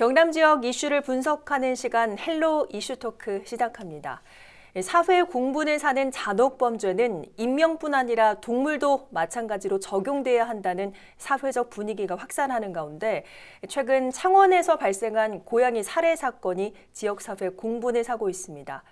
경남 지역 이슈를 분석하는 시간 헬로 이슈 토크 시작합니다. 사회 공분을 사는 잔혹 범죄는 인명뿐 아니라 동물도 마찬가지로 적용돼야 한다는 사회적 분위기가 확산하는 가운데 최근 창원에서 발생한 고양이 살해 사건이 지역 사회 공분을 사고 있습니다.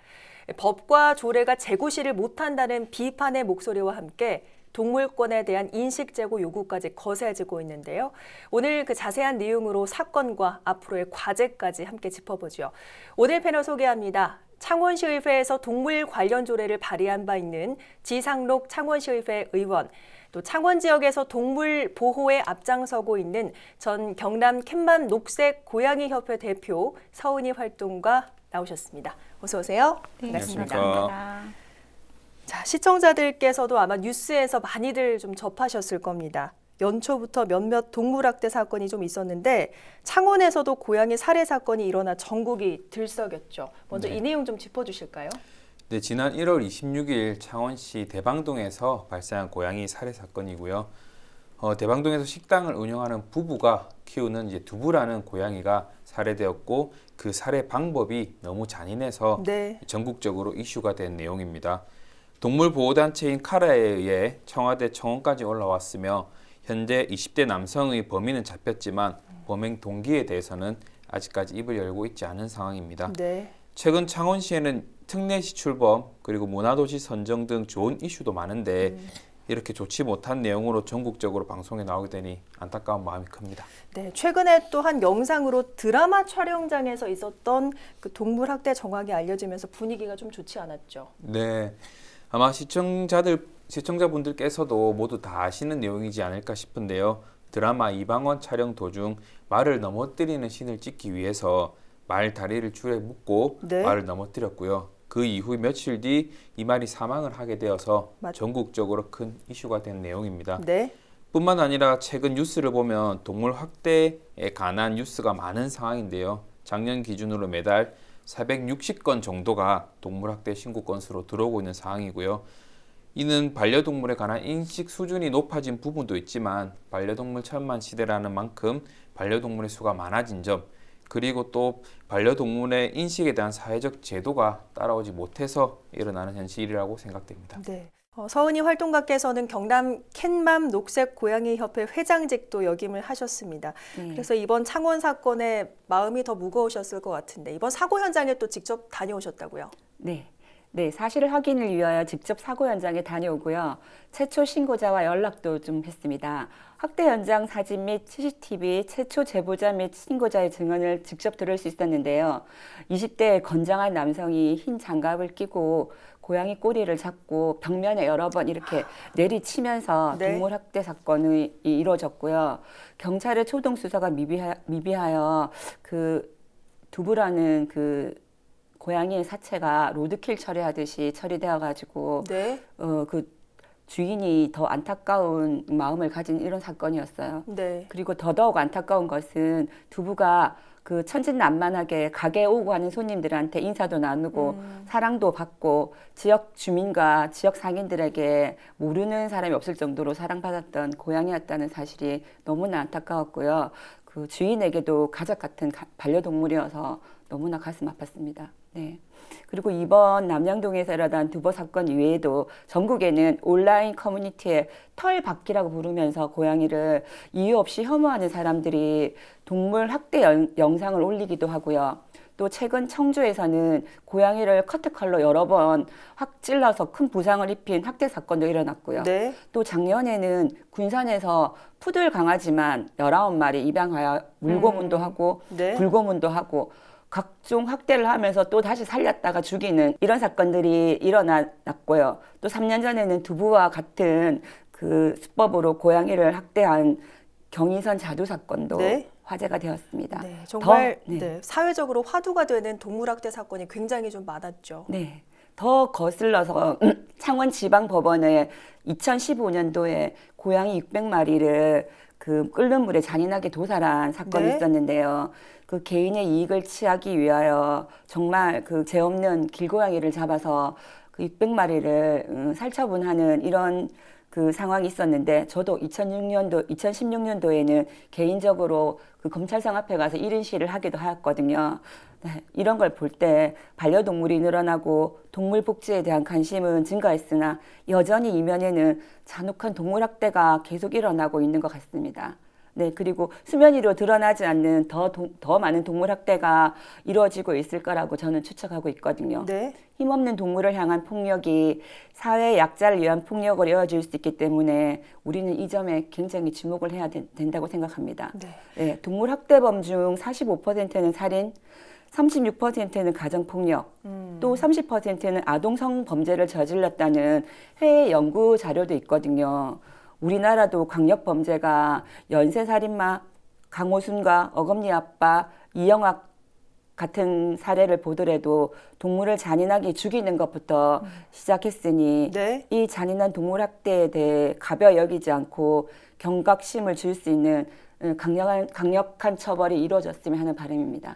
법과 조례가 재고시를 못한다는 비판의 목소리와 함께 동물권에 대한 인식 제고 요구까지 거세지고 있는데요. 오늘 그 자세한 내용으로 사건과 앞으로의 과제까지 함께 짚어보죠. 오늘 패널 소개합니다. 창원시의회에서 동물 관련 조례를 발의한 바 있는 지상록 창원시의회 의원, 또 창원 지역에서 동물 보호에 앞장서고 있는 전 경남 캔맘 녹색 고양이 협회 대표 서은희 활동가 나오셨습니다. 어서 오세요. 네, 반갑습니다. 반갑습니다. 자, 시청자들께서도 아마 뉴스에서 많이들 좀 접하셨을 겁니다. 연초부터 몇몇 동물학대 사건이 좀 있었는데 창원에서도 고양이 살해 사건이 일어나 전국이 들썩였죠. 먼저 네. 이 내용 좀 짚어주실까요? 네, 지난 1월 26일 창원시 대방동에서 발생한 고양이 살해 사건이고요. 어, 대방동에서 식당을 운영하는 부부가 키우는 이제 두부라는 고양이가 살해되었고 그 살해 방법이 너무 잔인해서 네. 전국적으로 이슈가 된 내용입니다. 동물보호단체인 카라에 의해 청와대 청원까지 올라왔으며 현재 20대 남성의 범인은 잡혔지만 범행 동기에 대해서는 아직까지 입을 열고 있지 않은 상황입니다. 네. 최근 창원시에는 특례시 출범 그리고 문화도시 선정 등 좋은 이슈도 많은데 이렇게 좋지 못한 내용으로 전국적으로 방송에 나오게 되니 안타까운 마음이 큽니다. 네, 최근에 또 한 영상으로 드라마 촬영장에서 있었던 그 동물 학대 정황이 알려지면서 분위기가 좀 좋지 않았죠. 네, 아마 시청자들 시청자분들께서도 모두 다 아시는 내용이지 않을까 싶은데요. 드라마 이방원 촬영 도중 말을 넘어뜨리는 신을 찍기 위해서 말 다리를 줄에 묶고 네. 말을 넘어뜨렸고요. 그 이후 며칠 뒤 이 말이 사망을 하게 되어서 맞- 전국적으로 큰 이슈가 된 내용입니다. 네. 뿐만 아니라 최근 뉴스를 보면 동물 학대에 관한 뉴스가 많은 상황인데요. 작년 기준으로 매달 460건 정도가 동물 학대 신고 건수로 들어오고 있는 상황이고요. 이는 반려동물에 관한 인식 수준이 높아진 부분도 있지만 반려동물 천만 시대라는 만큼 반려동물의 수가 많아진 점 그리고 또 반려동물의 인식에 대한 사회적 제도가 따라오지 못해서 일어나는 현실이라고 생각됩니다. 네. 어, 서은희 활동가께서는 경남 캔맘 녹색 고양이 협회 회장직도 역임을 하셨습니다. 네. 그래서 이번 창원 사건에 마음이 더 무거우셨을 것 같은데 이번 사고 현장에 또 직접 다녀오셨다고요? 네. 네, 사실 확인을 위하여 직접 사고 현장에 다녀오고요. 최초 신고자와 연락도 좀 했습니다. 학대 현장 사진 및 CCTV 최초 제보자 및 신고자의 증언을 직접 들을 수 있었는데요. 20대 건장한 남성이 흰 장갑을 끼고 고양이 꼬리를 잡고 벽면에 여러 번 이렇게 내리치면서 네. 동물 학대 사건이 이루어졌고요. 경찰의 초동 수사가 미비하, 미비하여 그 두부라는 그 고양이의 사체가 로드킬 처리하듯이 처리되어 가지고 네. 어그 주인이 더 안타까운 마음을 가진 이런 사건이었어요. 네. 그리고 더더욱 안타까운 것은 두부가 그 천진난만하게 가게에 오고 하는 손님들한테 인사도 나누고 음. 사랑도 받고 지역 주민과 지역 상인들에게 모르는 사람이 없을 정도로 사랑받았던 고양이였다는 사실이 너무나 안타까웠고요. 그 주인에게도 가족 같은 가- 반려동물이어서 너무나 가슴 아팠습니다. 네. 그리고 이번 남양동에서 일어난 두버 사건 이외에도 전국에는 온라인 커뮤니티에 털받기라고 부르면서 고양이를 이유 없이 혐오하는 사람들이 동물 학대 연- 영상을 올리기도 하고요. 또 최근 청주에서는 고양이를 커트칼로 여러 번 확 찔러서 큰 부상을 입힌 학대 사건도 일어났고요. 네. 또 작년에는 군산에서 푸들 강아지만 19마리 입양하여 물고문도 하고 네. 불고문도 하고 각종 학대를 하면서 또 다시 살렸다가 죽이는 이런 사건들이 일어났고요. 또 3년 전에는 두부와 같은 그 수법으로 고양이를 학대한 경인선 자두 사건도 네. 화제가 되었습니다. 네. 정말 더, 네. 네, 사회적으로 화두가 되는 동물 학대 사건이 굉장히 좀 많았죠. 네. 더 거슬러서 창원 지방법원에 2015년도에 고양이 600마리를 그 끓는 물에 잔인하게 도살한 사건이 네. 있었는데요. 그 개인의 이익을 취하기 위하여 정말 그 죄 없는 길고양이를 잡아서 그 600마리를 음, 살처분하는 이런 그그 상황이 있었는데 저도 2006년도 2016년도에는 개인적으로 그 검찰청 앞에 가서 1인 시를 하기도 하였거든요. 네, 이런 걸 볼 때 반려동물이 늘어나고 동물 복지에 대한 관심은 증가했으나 여전히 이면에는 잔혹한 동물 학대가 계속 일어나고 있는 것 같습니다. 네, 그리고 수면 위로 드러나지 않는 더, 동- 더 많은 동물 학대가 이루어지고 있을 거라고 저는 추측하고 있거든요. 네. 힘없는 동물을 향한 폭력이 사회 약자를 위한 폭력으로 이어질 수 있기 때문에 우리는 이 점에 굉장히 주목을 해야 된- 된다고 생각합니다. 네. 네, 동물 학대범 중 45%는 살인, 36%는 가정폭력, 음. 또 30%는 아동 성 범죄를 저질렀다는 해외 연구 자료도 있거든요. 우리나라도 강력 범죄가 연쇄 살인마 강호순과 어금니 아빠 이영학 같은 사례를 보더라도 동물을 잔인하게 죽이는 것부터 시작했으니 네. 이 잔인한 동물 학대에 대해 가벼 여기지 않고 경각심을 줄 수 있는 어, 강력한 강력한 처벌이 이루어졌으면 하는 바람입니다.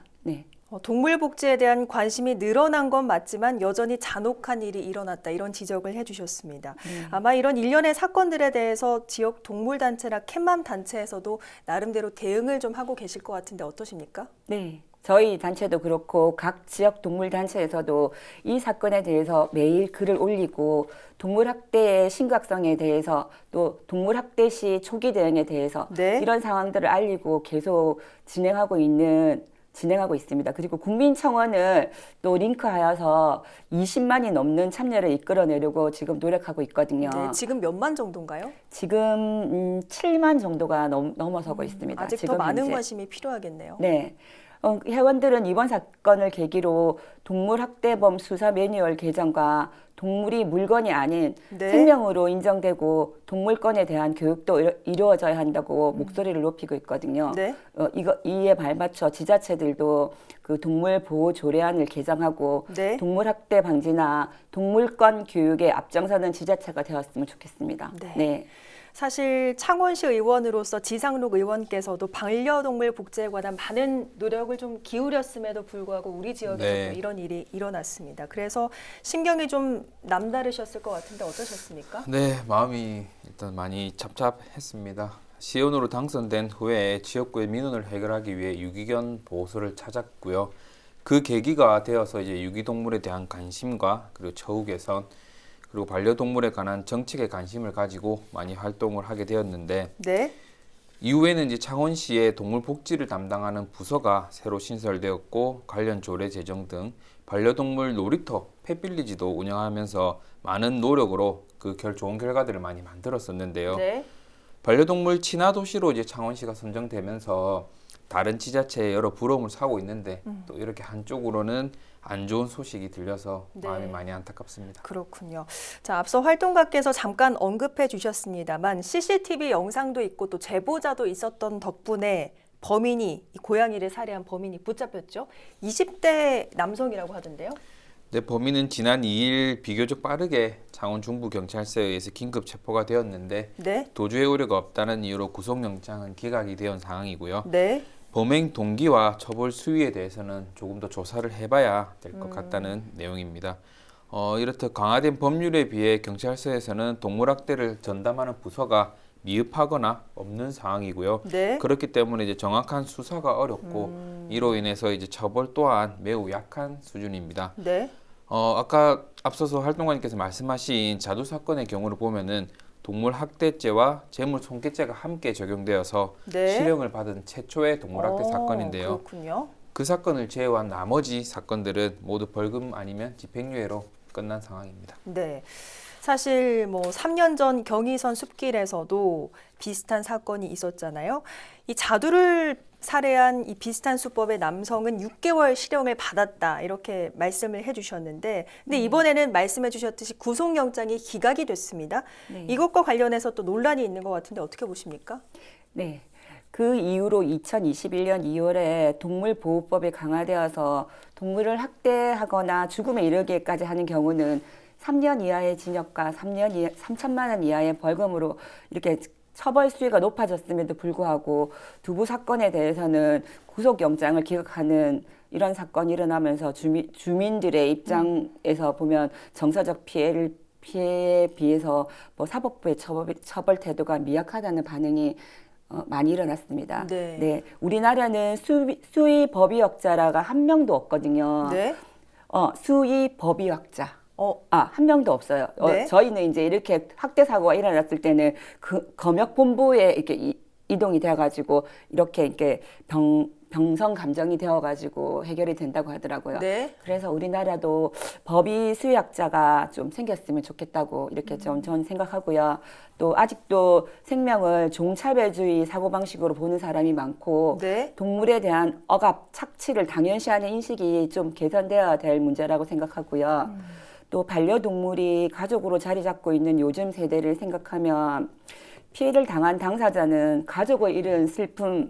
네. 어, 동물 복지에 대한 관심이 늘어난 건 맞지만 여전히 잔혹한 일이 일어났다 이런 지적을 해주셨습니다. 아마 이런 일련의 사건들에 대해서 지역 동물 단체나 캣맘 단체에서도 나름대로 대응을 좀 하고 계실 것 같은데 어떠십니까? 네. 저희 단체도 그렇고 각 지역 동물 단체에서도 이 사건에 대해서 매일 글을 올리고 동물 학대의 심각성에 대해서 또 동물 학대 시 초기 대응에 대해서 네. 이런 상황들을 알리고 계속 진행하고 있는 진행하고 있습니다. 그리고 국민청원을 또 링크하여서 20만이 넘는 참여를 이끌어내려고 지금 노력하고 있거든요. 네, 지금 몇만 정도인가요? 지금 음, 7만 정도가 넘, 넘어서고 있습니다. 아직 더 많은 현재. 관심이 필요하겠네요. 네. 어, 회원들은 이번 사건을 계기로 동물 학대범 수사 매뉴얼 개정과 동물이 물건이 아닌 네. 생명으로 인정되고 동물권에 대한 교육도 이루- 이루어져야 한다고 음. 목소리를 높이고 있거든요. 네. 어, 이거 이에 발맞춰 지자체들도 그 동물 보호 조례안을 개정하고 네. 동물 학대 방지나 동물권 교육에 앞장서는 지자체가 되었으면 좋겠습니다. 네. 사실 창원시 의원으로서 지상록 의원께서도 반려동물 복지에 관한 많은 노력을 좀 기울였음에도 불구하고 우리 지역에서 네. 도 이런 일이 일어났습니다. 그래서 신경이 좀 남다르셨을 것 같은데 어떠셨습니까? 네, 마음이 일단 많이 답답했습니다. 시의원으로 당선된 후에 지역구의 민원을 해결하기 위해 유기견 보호소를 찾았고요. 그 계기가 되어서 이제 유기동물에 대한 관심과 그리고 처우 개선 그리고 반려동물에 관한 정책에 관심을 가지고 많이 활동을 하게 되었는데 네. 이후에는 이제 창원시의 동물 복지를 담당하는 부서가 새로 신설되었고 관련 조례 제정 등 반려동물 놀이터 펫빌리지도 운영하면서 많은 노력으로 그 결 좋은 결과들을 많이 만들었었는데요. 네. 반려동물 친화 도시로 이제 창원시가 선정되면서 다른 지자체에 여러 부러움을 사고 있는데 또 이렇게 한쪽으로는 안 좋은 소식이 들려서 네. 마음이 많이 안타깝습니다. 그렇군요. 자, 앞서 활동가께서 잠깐 언급해 주셨습니다만 CCTV 영상도 있고 또 제보자도 있었던 덕분에 범인이 이 고양이를 살해한 범인이 붙잡혔죠. 20대 남성이라고 하던데요. 네, 범인은 지난 2일 비교적 빠르게 창원 중부 경찰서에 의해서 긴급 체포가 되었는데 네. 도주의 우려가 없다는 이유로 구속영장은 기각이 되온 상황이고요. 네. 범행 동기와 처벌 수위에 대해서는 조금 더 조사를 해봐야 될 것 같다는 내용입니다. 어, 이렇듯 강화된 법률에 비해 경찰서에서는 동물학대를 전담하는 부서가 미흡하거나 없는 상황이고요. 네. 그렇기 때문에 이제 정확한 수사가 어렵고 이로 인해서 이제 처벌 또한 매우 약한 수준입니다. 네. 어, 아까 앞서서 활동가님께서 말씀하신 자두 사건의 경우를 보면은 동물 학대죄와 재물 손괴죄가 함께 적용되어서 네. 실형을 받은 최초의 동물 학대 어, 사건인데요. 그렇군요. 그 사건을 제외한 나머지 사건들은 모두 벌금 아니면 집행유예로 끝난 상황입니다. 네. 사실 뭐 3년 전 경의선 숲길에서도 비슷한 사건이 있었잖아요. 이 자두를 살해한 이 비슷한 수법의 남성은 6개월 실형을 받았다 이렇게 말씀을 해주셨는데, 근데 이번에는 말씀해주셨듯이 구속영장이 기각이 됐습니다. 네. 이것과 관련해서 또 논란이 있는 것 같은데 어떻게 보십니까? 네. 그 이후로 2021년 2월에 동물보호법이 강화되어서 동물을 학대하거나 죽음에 이르기까지 하는 경우는 3년 이하의 징역과 3년 이하, 3천만 원 이하의 벌금으로 이렇게 처벌 수위가 높아졌음에도 불구하고 두부 사건에 대해서는 구속영장을 기각하는 이런 사건이 일어나면서 주민, 주민들의 입장에서 보면 정서적 피해를 피해에 비해서 뭐 사법부의 처벌, 처벌 태도가 미약하다는 반응이 어, 많이 일어났습니다. 네. 우리나라는 수, 수의 법의학자라가 한 명도 없거든요. 네. 어, 수의 법의학자. 어, 아, 한 명도 없어요. 어, 네. 저희는 이제 이렇게 학대 사고가 일어났을 때는 그 검역 본부에 이렇게 이, 이동이 되어 가지고 이렇게 이렇게 병 병성 감정이 되어 가지고 해결이 된다고 하더라고요. 네. 그래서 우리나라도 법의 수의학자가 좀 생겼으면 좋겠다고 이렇게 음. 좀전 생각하고요. 또 아직도 생명을 종차별주의 사고방식으로 보는 사람이 많고 네. 동물에 대한 억압, 착취를 당연시하는 인식이 좀 개선되어야 될 문제라고 생각하고요. 음. 또 반려동물이 가족으로 자리 잡고 있는 요즘 세대를 생각하면 피해를 당한 당사자는 가족을 잃은 슬픔의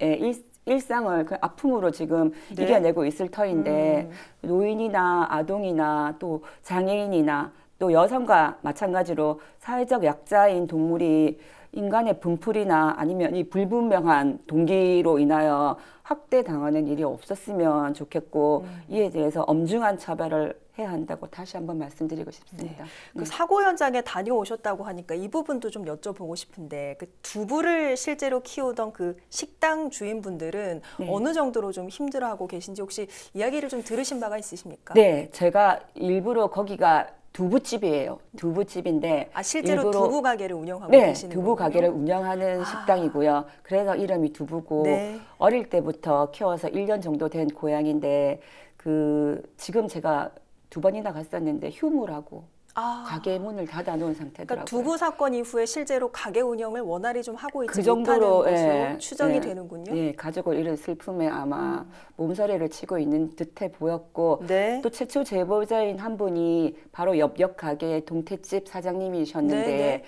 일, 일상을 그 아픔으로 지금 네. 이겨내고 있을 터인데 노인이나 아동이나 또 장애인이나 또 여성과 마찬가지로 사회적 약자인 동물이 인간의 분풀이나 아니면 이 불분명한 동기로 인하여 학대 당하는 일이 없었으면 좋겠고 이에 대해서 엄중한 처벌을 해야 한다고 다시 한번 말씀드리고 싶습니다. 그 사고 현장에 다녀오셨다고 하니까 이 부분도 좀 여쭤보고 싶은데 그 두부를 실제로 키우던 그 식당 주인분들은 네. 어느 정도로 좀 힘들어하고 계신지 혹시 이야기를 좀 들으신 바가 있으십니까? 네, 제가 일부러 거기가 두부집이에요. 두부집인데 아 실제로 일부러- 두부 가게를 운영하고 네, 계시는 두부 거군요? 가게를 운영하는 아. 식당이고요. 그래서 이름이 두부고 네. 어릴 때부터 키워서 1년 정도 된 고양인데 그 지금 제가 두 번이나 갔었는데 휴무라고 아, 가게 문을 닫아 놓은 그러니까 상태더라고요. 두부 사건 이후에 실제로 가게 운영을 원활히 좀 하고 있지 그 정도로 못하는 것으로 예, 추정이 예, 되는군요. 예, 가족을 잃은 슬픔에 아마 몸서리를 치고 있는 듯해 보였고 네. 또 최초 제보자인 한 분이 바로 옆역 가게 동태집 사장님이셨는데 네, 네.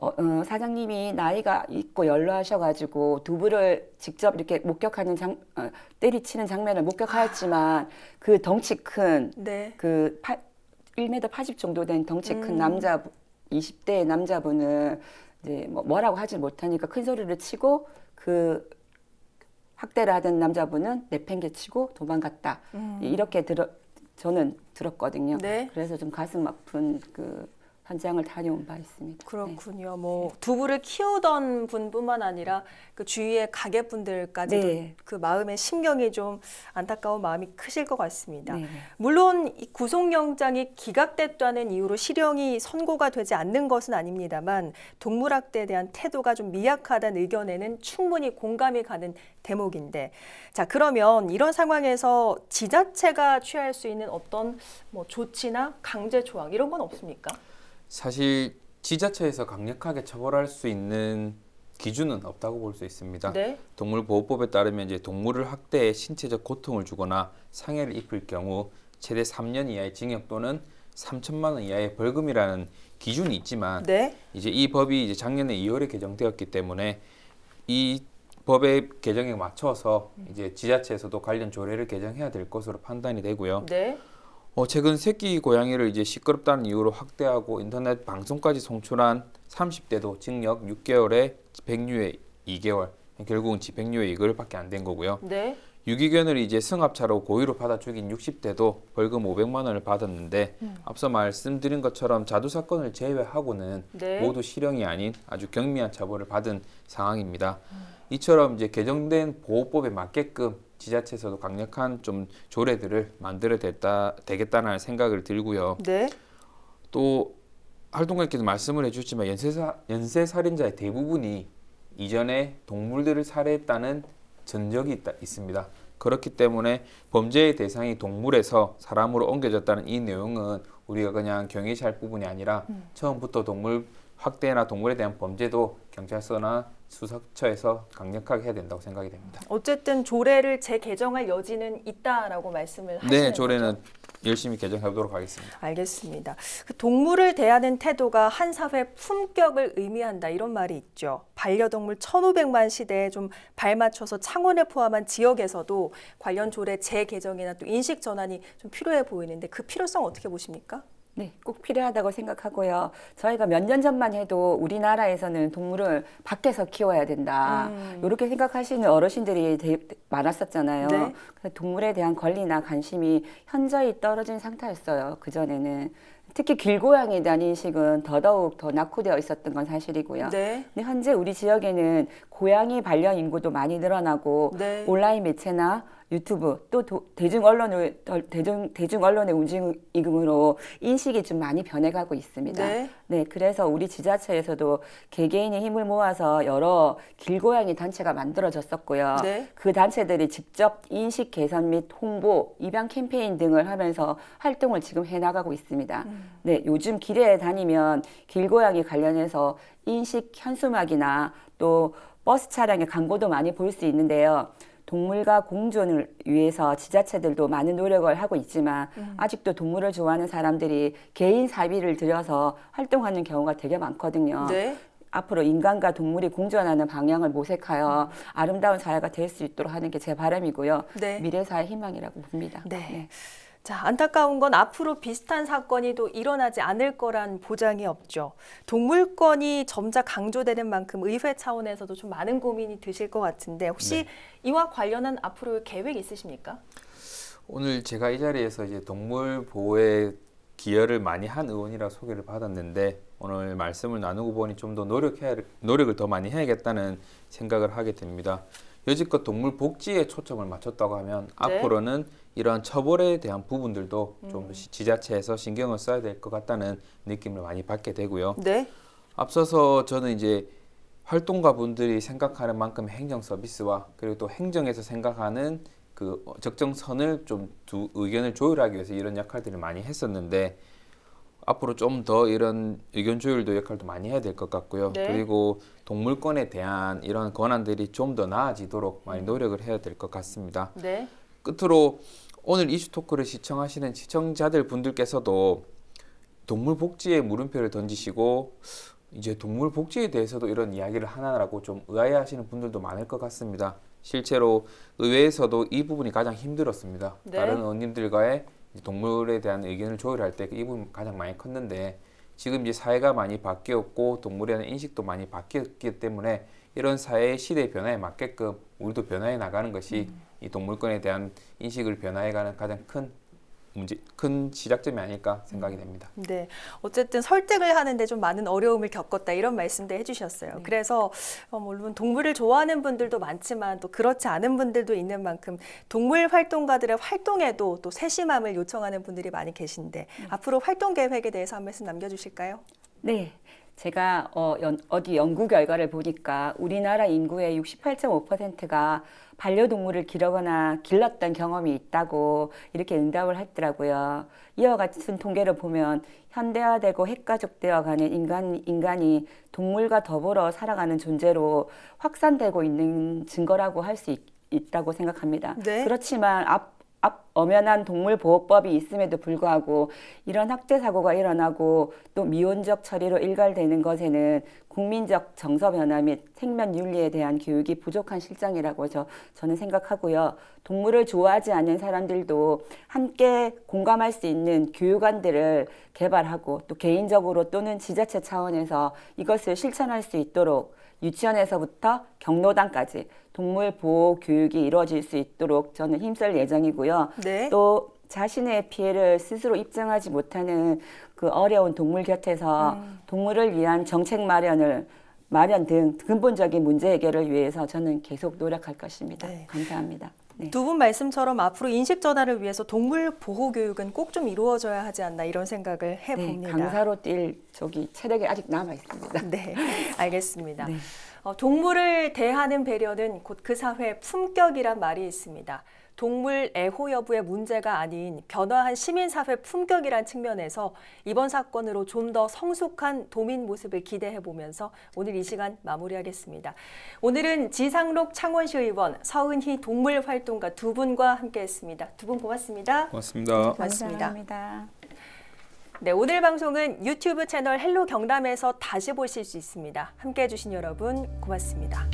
어, 어, 사장님이 나이가 있고 연로하셔가지고 두부를 직접 이렇게 목격하는 장 어, 때리치는 장면을 목격하였지만 그 덩치 큰 네. 그 1m 80 정도 된 덩치 큰 음. 남자 20대 남자분을 이제 뭐 뭐라고 하지 못하니까 큰 소리를 치고 그 학대를 하던 남자분은 내팽개치고 도망갔다 음. 이렇게 들어 저는 들었거든요. 네. 그래서 좀 가슴 아픈 그 현장을 다녀온 바 있습니다. 네. 그렇군요. 뭐 두부를 키우던 분뿐만 아니라 그 주위의 가게 분들까지도 네. 그 마음의 심경이 좀 안타까운 마음이 크실 것 같습니다. 네. 물론 이 구속영장이 기각됐다는 이유로 실형이 선고가 되지 않는 것은 아닙니다만 동물학대에 대한 태도가 좀 미약하다는 의견에는 충분히 공감이 가는 대목인데 자 그러면 이런 상황에서 지자체가 취할 수 있는 어떤 뭐 조치나 강제 조항 이런 건 없습니까? 사실 지자체에서 강력하게 처벌할 수 있는 기준은 없다고 볼 수 있습니다. 네. 동물보호법에 따르면 이제 동물을 학대해 신체적 고통을 주거나 상해를 입힐 경우 최대 3년 이하의 징역 또는 3천만 원 이하의 벌금이라는 기준이 있지만 네. 이제 이 법이 이제 작년에 2월에 개정되었기 때문에 이 법의 개정에 맞춰서 이제 지자체에서도 관련 조례를 개정해야 될 것으로 판단이 되고요. 네. 어, 최근 새끼 고양이를 이제 시끄럽다는 이유로 학대하고 인터넷 방송까지 송출한 30대도 징역 6개월에 집행유예 2개월, 결국은 집행유예 2개월 밖에 안 된 거고요. 네. 유기견을 이제 승합차로 고의로 받아 죽인 60대도 벌금 500만 원을 받았는데 앞서 말씀드린 것처럼 자두 사건을 제외하고는 네. 모두 실형이 아닌 아주 경미한 처벌을 받은 상황입니다. 이처럼 이제 개정된 보호법에 맞게끔 지자체에서도 강력한 좀 조례들을 만들어야 됐다, 되겠다는 생각을 들고요. 네. 또 활동가께서 말씀을 해주셨지만 연쇄사, 연쇄 살인자의 대부분이 이전에 동물들을 살해했다는 전적이 있다, 있습니다. 그렇기 때문에 범죄의 대상이 동물에서 사람으로 옮겨졌다는 이 내용은 우리가 그냥 경계시할 부분이 아니라 처음부터 동물 학대나 동물에 대한 범죄도 경찰서나 수사처에서 강력하게 해야 된다고 생각이 됩니다. 어쨌든 조례를 재개정할 여지는 있다라고 말씀을 하시는 네, 조례는 거죠? 열심히 개정해보도록 하겠습니다. 알겠습니다. 그 동물을 대하는 태도가 한 사회 품격을 의미한다 이런 말이 있죠. 반려동물 1,500만 시대에 좀 발맞춰서 창원을 포함한 지역에서도 관련 조례 재개정이나 또 인식 전환이 좀 필요해 보이는데 그 필요성 어떻게 보십니까? 네, 꼭 필요하다고 생각하고요. 저희가 몇 년 전만 해도 우리나라에서는 동물을 밖에서 키워야 된다. 음. 이렇게 생각하시는 어르신들이 많았었잖아요. 네. 그래서 동물에 대한 권리나 관심이 현저히 떨어진 상태였어요. 그전에는. 특히 길고양이에 대한 인식은 더더욱 더 낙후되어 있었던 건 사실이고요. 네. 근데 현재 우리 지역에는 고양이 반려 인구도 많이 늘어나고 네. 온라인 매체나 유튜브 또 도- 대중 언론의 대중 대중 언론의 움직임으로 인식이 좀 많이 변해가고 있습니다. 네. 네, 그래서 우리 지자체에서도 개개인의 힘을 모아서 여러 길고양이 단체가 만들어졌었고요. 네. 그 단체들이 직접 인식 개선 및 홍보, 입양 캠페인 등을 하면서 활동을 지금 해 나가고 있습니다. 네, 요즘 길에 다니면 길고양이 관련해서 인식 현수막이나 또 버스 차량의 광고도 많이 볼 수 있는데요. 동물과 공존을 위해서 지자체들도 많은 노력을 하고 있지만 아직도 동물을 좋아하는 사람들이 개인 사비를 들여서 활동하는 경우가 되게 많거든요. 네. 앞으로 인간과 동물이 공존하는 방향을 모색하여 아름다운 사회가 될 수 있도록 하는 게 제 바람이고요. 네. 미래 사회 희망이라고 봅니다. 네. 자, 안타까운 건 앞으로 비슷한 사건이 또 일어나지 않을 거란 보장이 없죠. 동물권이 점차 강조되는 만큼 의회 차원에서도 좀 많은 고민이 드실 것 같은데 혹시 이와 관련한 앞으로 계획 있으십니까? 오늘 제가 이 자리에서 이제 동물 보호에 기여를 많이 한 의원이라 소개를 받았는데 오늘 말씀을 나누고 보니 좀 더 노력해야 노력을 더 많이 해야겠다는 생각을 하게 됩니다. 여지껏 동물 복지에 초점을 맞췄다고 하면 네. 앞으로는 이러한 처벌에 대한 부분들도 좀 시- 지자체에서 신경을 써야 될 것 같다는 느낌을 많이 받게 되고요. 네. 앞서서 저는 이제 활동가 분들이 생각하는 만큼 행정 서비스와 그리고 또 행정에서 생각하는 그 어, 적정선을 좀 두 의견을 조율하기 위해서 이런 역할들을 많이 했었는데 앞으로 좀 더 이런 의견 조율도 역할도 많이 해야 될 것 같고요. 네. 그리고 동물권에 대한 이런 권한들이 좀 더 나아지도록 많이 노력을 해야 될 것 같습니다. 네. 끝으로 오늘 이슈 토크를 시청하시는 시청자들 분들께서도 동물 복지에 물음표를 던지시고 이제 동물 복지에 대해서도 이런 이야기를 하나라고 좀 의아해하시는 분들도 많을 것 같습니다. 실제로 의회에서도 이 부분이 가장 힘들었습니다. 네. 다른 의원님들과의 동물에 대한 의견을 조율할 때이 부분이 가장 많이 컸는데 지금 이제 사회가 많이 바뀌었고 동물에 대한 인식도 많이 바뀌었기 때문에 이런 사회의 시대 변화에 맞게끔 우리도 변화해 나가는 것이 이 동물권에 대한 인식을 변화해가는 가장 큰 문제, 큰 시작점이 아닐까 생각이 됩니다. 네. 어쨌든 설득을 하는데 좀 많은 어려움을 겪었다 이런 말씀도 해주셨어요. 그래서 어, 물론 동물을 좋아하는 분들도 많지만 또 그렇지 않은 분들도 있는 만큼 동물 활동가들의 활동에도 또 세심함을 요청하는 분들이 많이 계신데 앞으로 활동 계획에 대해서 한 말씀 남겨주실까요? 네. 제가 어, 연- 어디 연구 결과를 보니까 우리나라 인구의 68.5%가 반려동물을 기르거나 길렀던 경험이 있다고 이렇게 응답을 했더라고요. 이와 같은 통계를 보면 현대화되고 핵가족되어 가는 인간, 인간이 동물과 더불어 살아가는 존재로 확산되고 있는 증거라고 할 수 있다고 생각합니다. 네. 그렇지만 앞, 앞 엄연한 동물보호법이 있음에도 불구하고 이런 학대 사고가 일어나고 또 미온적 처리로 일갈되는 것에는 국민적 정서 변화 및 생명 윤리에 대한 교육이 부족한 실정이라고 저, 저는 생각하고요. 동물을 좋아하지 않는 사람들도 함께 공감할 수 있는 교육안들을 개발하고 또 개인적으로 또는 지자체 차원에서 이것을 실천할 수 있도록 유치원에서부터 경로당까지 동물 보호 교육이 이루어질 수 있도록 저는 힘쓸 예정이고요. 네. 또 자신의 피해를 스스로 입증하지 못하는 그 어려운 동물 곁에서 음. 동물을 위한 정책 마련을 마련 등 근본적인 문제 해결을 위해서 저는 계속 노력할 것입니다. 네. 감사합니다. 네. 두분 말씀처럼 앞으로 인식 전환을 위해서 동물 보호 교육은 꼭 좀 이루어져야 하지 않나 이런 생각을 네, 해봅니다. 강사로 뛸 저기 체력이 아직 남아 있습니다. 네, 알겠습니다. 네. 어, 동물을 대하는 배려는 곧 그 사회의 품격이란 말이 있습니다. 동물 애호 여부의 문제가 아닌 변화한 시민사회 품격이란 측면에서 이번 사건으로 좀 더 성숙한 도민 모습을 기대해 보면서 오늘 이 시간 마무리하겠습니다. 오늘은 지상록 창원시 의원 서은희 동물활동가 두 분과 함께 했습니다. 두 분 고맙습니다. 고맙습니다. 고맙습니다. 감사합니다. 네, 오늘 방송은 유튜브 채널 헬로 경남에서 다시 보실 수 있습니다. 함께 해주신 여러분 고맙습니다.